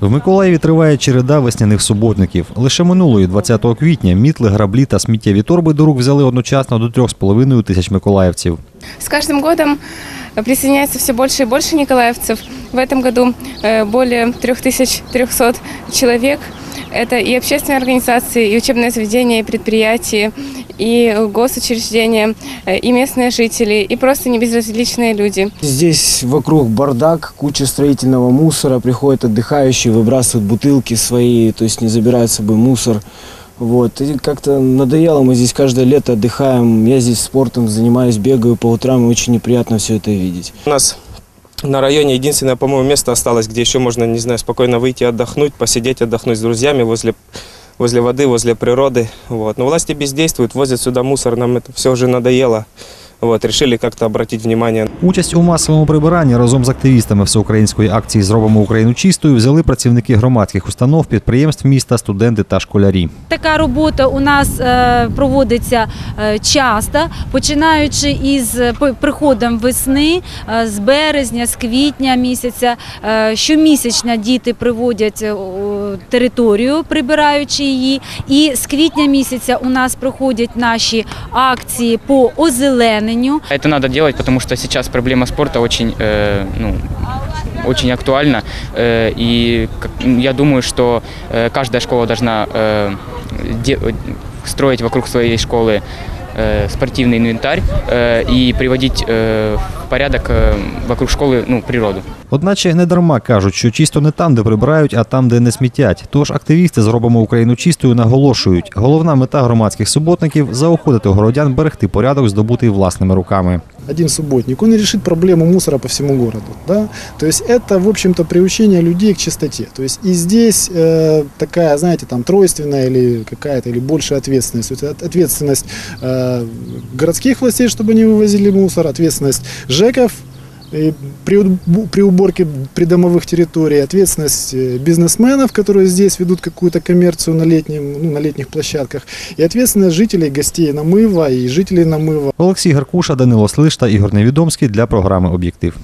В Миколаєві триває череда весняних суботників. Лише минулої 20 квітня мітли, граблі та сміттєві торби до рук взяли одночасно до 3,5 тисяч миколаївців. С каждым годом присоединяется все больше и больше николаевцев. В этом году э, более 3300 человек. Это и общественные организации, и учебные заведения, и предприятия, и госучреждения, э, и местные жители, и просто небезразличные люди. Здесь вокруг бардак, куча строительного мусора, приходят отдыхающие, выбрасывают бутылки свои, то есть не забирают с собой мусор. Вот. И как-то надоело, мы здесь каждое лето отдыхаем, я здесь спортом занимаюсь, бегаю по утрам, и очень неприятно все это видеть. У нас на районе единственное, по-моему, место осталось, где еще можно, не знаю, спокойно выйти отдохнуть, посидеть, отдохнуть с друзьями возле, возле воды, возле природы. Вот. Но власти бездействуют, возят сюда мусор, нам это все уже надоело. Вот. Решили как-то обратить внимание Участь у масовому прибиранні разом з активістами всеукраїнської акції Зробимо Україну чистою взяли працівники громадських установ, підприємств міста, студенти та школярі. Така робота у нас е, проводиться е, часто, починаючи із е, приходом весни, з березня, з квітня місяця. Щомісячно діти приводять територію, прибираючи її. І з квітня місяця у нас проходять наші акції по озелененню. Это надо делать, потому что сейчас проблема спорта очень, э, ну, очень актуальна. Э, и как- я думаю, что э, каждая школа должна э, де- строить вокруг своей школы э, спортивный инвентарь э, и приводить э, в порядок э, вокруг школы ну, природу. Одначе не дарма кажуть, що чисто не там, де прибирають, а там, де не смітять. Тож активісти зробимо Україну чистою наголошують. Головна мета громадських суботників заохотити городян берегти порядок, здобутий власними руками. один субботник, он не решит проблему мусора по всему городу. Да? То есть это, в общем-то, приучение людей к чистоте. То есть и здесь э, такая, знаете, там тройственная или какая-то, или большая ответственность. Вот это ответственность э, городских властей, чтобы они вывозили мусор, ответственность ЖЭКов, и при, уб- при уборке придомовых территорий, ответственность э, бизнесменов, которые здесь ведут какую-то коммерцию на, летнем, ну, на летних площадках, и ответственность жителей, гостей Намыва и жителей Намыва. Олексій Гаркуша, Данило Слиш та Ігор Невідомський для програми Об'єктив.